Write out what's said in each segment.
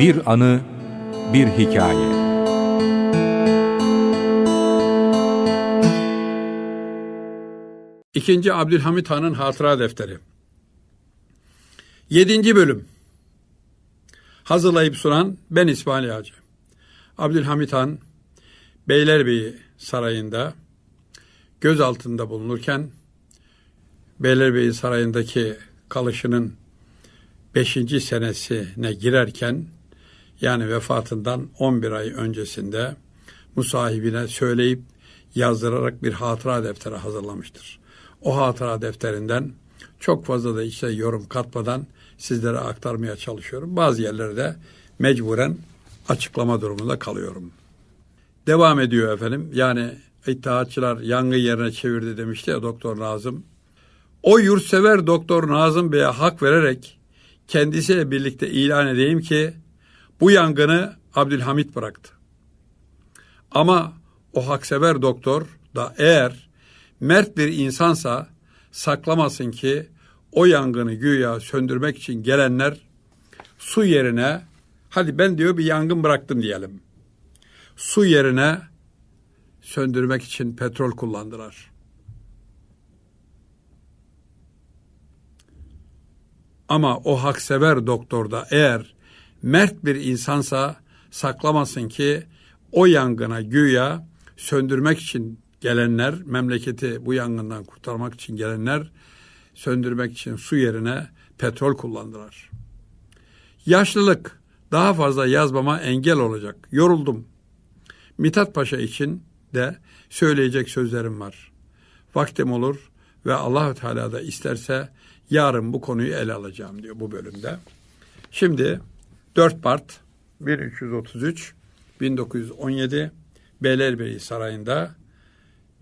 Bir anı, bir hikaye. İkinci Abdülhamit Han'ın hatıra defteri. Yedinci bölüm. Hazırlayıp sunan ben İsmail Yağcı. Abdülhamit Han, Beylerbeyi Sarayı'nda göz altında bulunurken Beylerbeyi Sarayı'ndaki kalışının beşinci senesine girerken yani vefatından 11 ay öncesinde musahibine söyleyip yazdırarak bir hatıra defteri hazırlamıştır. O hatıra defterinden çok fazla da işte yorum katmadan sizlere aktarmaya çalışıyorum. Bazı yerlerde mecburen açıklama durumunda kalıyorum. Devam ediyor efendim. Yani İttihatçılar yangın yerine çevirdi demişti ya Doktor Nazım. O yurtsever Doktor Nazım Bey'e hak vererek kendisiyle birlikte ilan edeyim ki bu yangını Abdülhamit bıraktı. Ama o haksever doktor da eğer mert bir insansa saklamasın ki o yangını güya söndürmek için gelenler su yerine hadi ben diyor bir yangın bıraktım diyelim. Su yerine söndürmek için petrol kullandılar. Ama o haksever doktor da eğer mert bir insansa saklamasın ki o yangına güya söndürmek için gelenler, memleketi bu yangından kurtarmak için gelenler söndürmek için su yerine petrol kullandılar. Yaşlılık daha fazla yazmama engel olacak. Yoruldum. Mithat Paşa için de söyleyecek sözlerim var. Vaktim olur ve Allah Teala da isterse yarın bu konuyu ele alacağım diyor bu bölümde. Şimdi 4 Mart 1333 1917 Beylerbeyi Sarayı'nda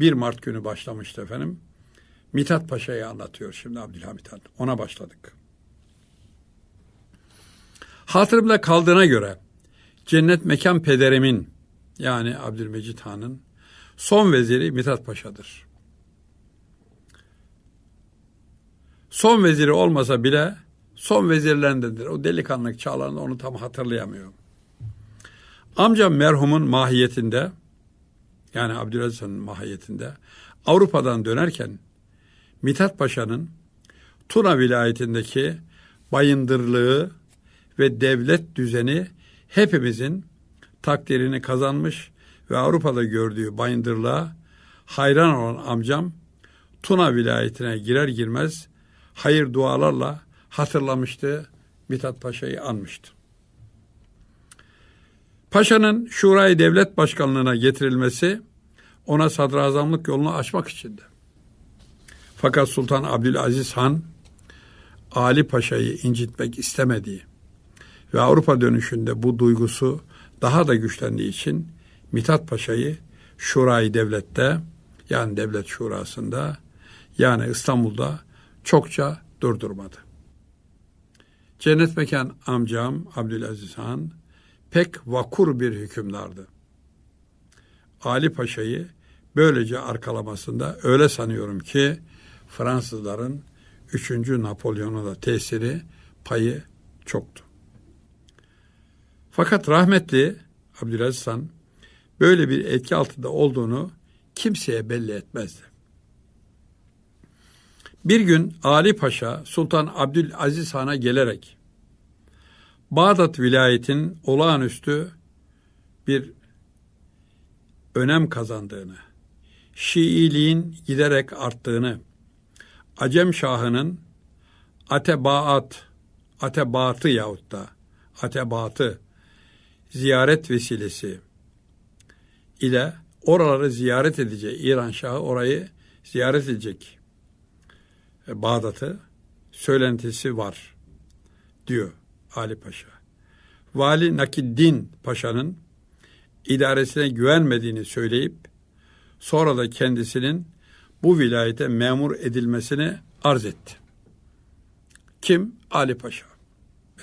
1 Mart günü başlamıştı efendim. Mithat Paşa'yı anlatıyor şimdi Abdülhamit Han. Ona başladık. Hatırımda kaldığına göre cennet mekan pederimin yani Abdülmecit Han'ın son veziri Mithat Paşa'dır. Son veziri olmasa bile son vezirlerindendir. O delikanlık çağlarında onu tam hatırlayamıyorum. Amcam merhumun mahiyetinde yani Abdülaziz Han'ın mahiyetinde Avrupa'dan dönerken Mithat Paşa'nın Tuna vilayetindeki bayındırlığı ve devlet düzeni hepimizin takdirini kazanmış ve Avrupa'da gördüğü bayındırlığa hayran olan amcam Tuna vilayetine girer girmez hayır dualarla hatırlamıştı, Mithat Paşa'yı anmıştı. Paşa'nın Şurayı Devlet Başkanlığı'na getirilmesi ona sadrazamlık yolunu açmak içindi. Fakat Sultan Abdülaziz Han Ali Paşa'yı incitmek istemediği ve Avrupa dönüşünde bu duygusu daha da güçlendiği için Mithat Paşa'yı Şurayı Devlet'te yani Devlet Şurası'nda yani İstanbul'da çokça durdurmadı. Cennet Mekan amcam Abdülaziz Han pek vakur bir hükümdardı. Ali Paşa'yı böylece arkalamasında öyle sanıyorum ki Fransızların 3. Napolyon'a da tesiri payı çoktu. Fakat rahmetli Abdülaziz Han böyle bir etki altında olduğunu kimseye belli etmezdi. Bir gün Ali Paşa Sultan Abdülaziz Han'a gelerek Bağdat vilayetin olağanüstü bir önem kazandığını, Şiiliğin giderek arttığını, Acem Şahı'nın Atebaat, Atebatı yahut da Atebatı ziyaret vesilesi ile oraları ziyaret edecek. İran Şahı orayı ziyaret edecek. Bağdat'ı söylentisi var diyor Ali Paşa. Vali Nakiddin Paşa'nın idaresine güvenmediğini söyleyip sonra da kendisinin bu vilayete memur edilmesini arz etti. Kim? Ali Paşa.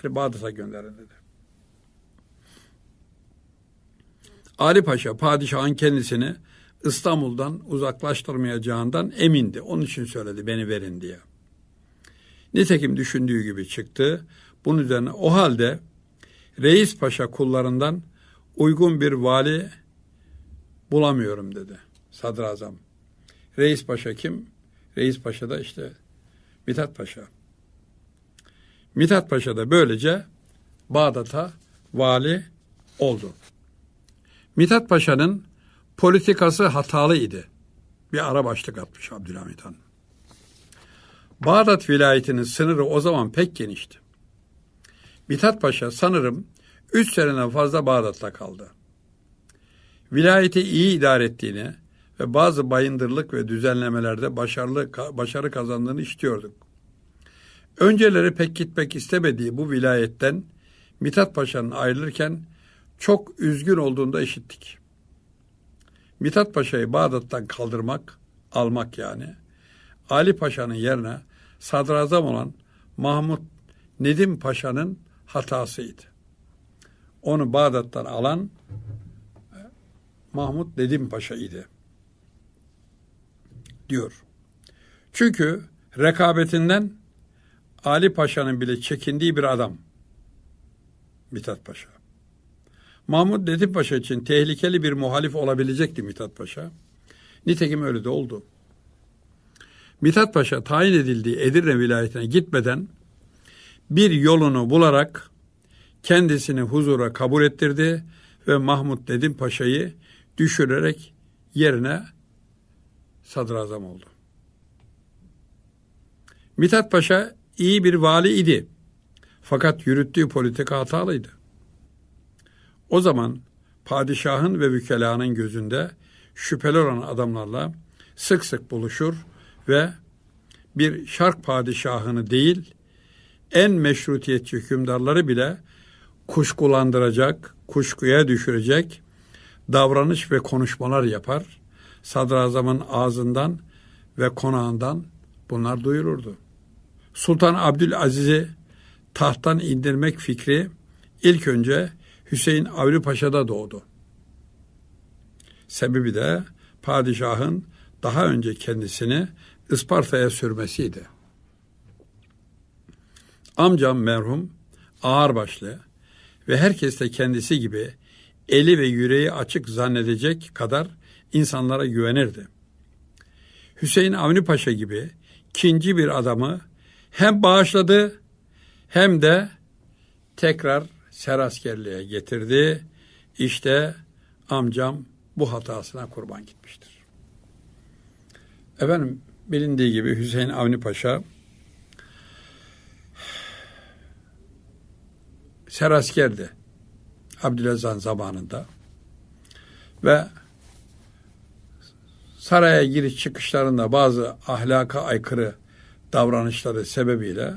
Beni Bağdat'a gönderin dedi. Ali Paşa padişahın kendisini İstanbul'dan uzaklaştırmayacağından emindi. Onun için söyledi beni verin diye. Nitekim düşündüğü gibi çıktı. Bunun üzerine o halde Reis Paşa kullarından uygun bir vali bulamıyorum dedi sadrazam. Reis Paşa kim? Reis Paşa da işte Mithat Paşa. Mithat Paşa da böylece Bağdat'a vali oldu. Mithat Paşa'nın politikası hatalıydı. Bir ara başlık atmış Abdülhamit Han. Bağdat vilayetinin sınırı o zaman pek genişti. Mithat Paşa sanırım üç seneden fazla Bağdat'ta kaldı. Vilayeti iyi idare ettiğini ve bazı bayındırlık ve düzenlemelerde başarılı başarı kazandığını işitiyorduk. Önceleri pek gitmek istemediği bu vilayetten Mithat Paşa'nın ayrılırken çok üzgün olduğunu da işittik. Mithat Paşa'yı Bağdat'tan kaldırmak, almak yani, Ali Paşa'nın yerine sadrazam olan Mahmut Nedim Paşa'nın hatasıydı. Onu Bağdat'tan alan e, Mahmut Nedim Paşa. Diyor. Çünkü rekabetinden Ali Paşa'nın bile çekindiği bir adam. Mithat Paşa. Mahmut Nedim Paşa için tehlikeli bir muhalif olabilecekti Mithat Paşa. Nitekim öyle de oldu. Mithat Paşa tayin edildiği Edirne vilayetine gitmeden bir yolunu bularak kendisini huzura kabul ettirdi ve Mahmut Nedim Paşa'yı düşürerek yerine sadrazam oldu. Mithat Paşa iyi bir vali idi. Fakat yürüttüğü politika hatalıydı. O zaman padişahın ve vükelanın gözünde şüpheli olan adamlarla sık sık buluşur ve bir şark padişahını değil, en meşrutiyetçi hükümdarları bile kuşkulandıracak, kuşkuya düşürecek davranış ve konuşmalar yapar. Sadrazamın ağzından ve konağından bunlar duyulurdu. Sultan Abdülaziz'i tahttan indirmek fikri ilk önce Hüseyin Avni Paşa'da doğdu. Sebebi de padişahın daha önce kendisini Isparta'ya sürmesiydi. Amcam merhum ağırbaşlı ve herkes de kendisi gibi eli ve yüreği açık zannedecek kadar insanlara güvenirdi. Hüseyin Avni Paşa gibi kinci bir adamı hem bağışladı hem de tekrar seraskerliğe getirdi. İşte amcam bu hatasına kurban gitmiştir. Efendim bilindiği gibi Hüseyin Avni Paşa seraskerdi Abdülaziz zamanında ve saraya giriş çıkışlarında bazı ahlaka aykırı davranışları sebebiyle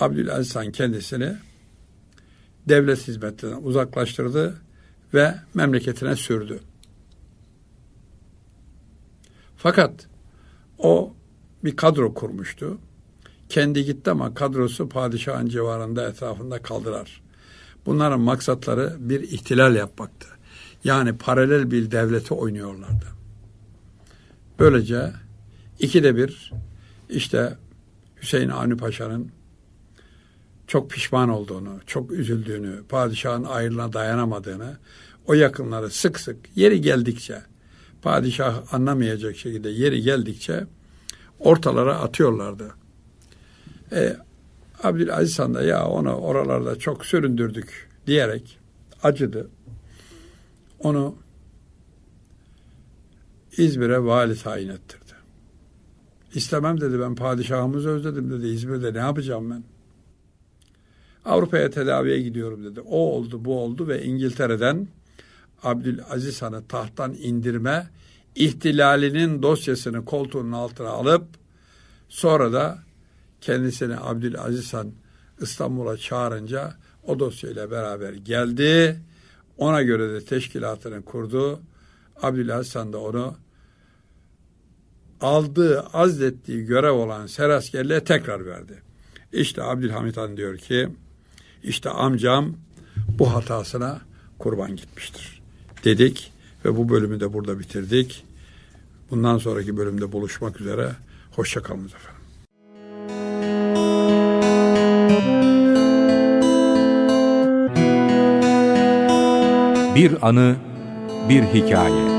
Abdülaziz Han kendisini devlet hizmetinden uzaklaştırdı ve memleketine sürdü. Fakat o bir kadro kurmuştu. Kendi gitti ama kadrosu padişahın civarında etrafında kaldılar. Bunların maksatları bir ihtilal yapmaktı. Yani paralel bir devleti oynuyorlardı. Böylece ikide bir işte Hüseyin Avni Paşa'nın çok pişman olduğunu, çok üzüldüğünü, padişahın ayrılığına dayanamadığını, o yakınları sık sık yeri geldikçe, padişah anlamayacak şekilde yeri geldikçe ortalara atıyorlardı. E, Abdülaziz Han da ya onu oralarda çok süründürdük diyerek acıdı. Onu İzmir'e vali tayin ettirdi. İstemem dedi ben padişahımızı özledim dedi İzmir'de ne yapacağım ben? Avrupa'ya tedaviye gidiyorum dedi. O oldu bu oldu ve İngiltere'den Abdülaziz Han'ı tahttan indirme ihtilalinin dosyasını koltuğunun altına alıp sonra da kendisini Abdülaziz Han İstanbul'a çağırınca o dosyayla beraber geldi. Ona göre de teşkilatını kurdu. Abdülaziz Han da onu aldığı, azlettiği görev olan seraskerliğe tekrar verdi. İşte Abdülhamit Han diyor ki, işte amcam bu hatasına kurban gitmiştir. Dedik ve bu bölümü de burada bitirdik. Bundan sonraki bölümde buluşmak üzere. Hoşçakalınız efendim. Bir anı, bir hikaye.